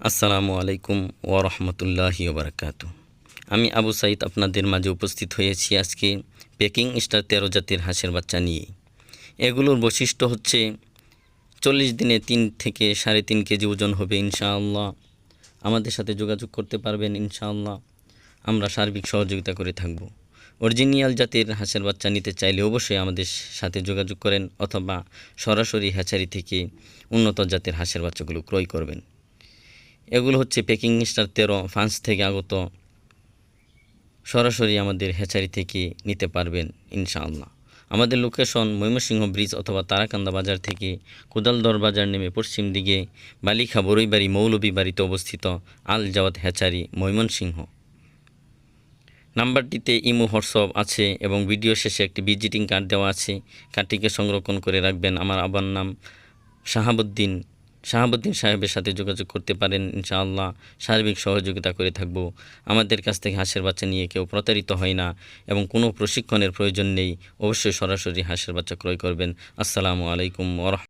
আসসালামু আলাইকুম ওরহমতুল্লাহি ওবরাকাত আমি আবু সাইদ আপনাদের মাঝে উপস্থিত হয়েছি আজকে পেকিং স্টার তেরো জাতের হাঁসের বাচ্চা নিয়ে এগুলোর বৈশিষ্ট্য হচ্ছে চল্লিশ দিনে তিন থেকে সাড়ে তিন কেজি ওজন হবে ইনশাআল্লাহ। আমাদের সাথে যোগাযোগ করতে পারবেন ইনশাআল্লাহ। আমরা সার্বিক সহযোগিতা করে থাকব। অরিজিনিয়াল জাতের হাঁসের বাচ্চা নিতে চাইলে অবশ্যই আমাদের সাথে যোগাযোগ করেন অথবা সরাসরি হ্যাচারি থেকে উন্নত জাতের হাঁসের বাচ্চাগুলো ক্রয় করবেন। এগুলো হচ্ছে পেকিং স্টার তেরো, ফ্রান্স থেকে আগত। সরাসরি আমাদের হ্যাচারি থেকে নিতে পারবেন, ইনশাআল্লাহ। আমাদের লোকেশন ময়মনসিংহ ব্রিজ অথবা তারাকান্দা বাজার থেকে কোদালদর বাজার নেমে পশ্চিম দিকে বালিখা বরৈবাড়ি মৌলবী বাড়িতে অবস্থিত আল জাওয়াত হ্যাচারি, ময়মনসিংহ। নাম্বারটিতে ইমো, হোয়াটসঅ্যাপ আছে এবং ভিডিও শেষে একটি ভিজিটিং কার্ড দেওয়া আছে। কার্ডটিকে সংরক্ষণ করে রাখবেন। আমার আবার নাম শাহাবুদ্দিন শাহাবুদ্দিন সাহেবের সাথে যোগাযোগ করতে পারেন, ইনশাআল্লাহ। সার্বিক সহযোগিতা করে থাকব। আমাদের কাছ থেকে হাঁসের বাচ্চা নিয়ে কেউ প্রতারিত হয় না এবং কোনো প্রশিক্ষণের প্রয়োজন নেই। অবশ্যই সরাসরি হাঁসের বাচ্চা ক্রয় করবেন। আসসালামু আলাইকুম ওরহ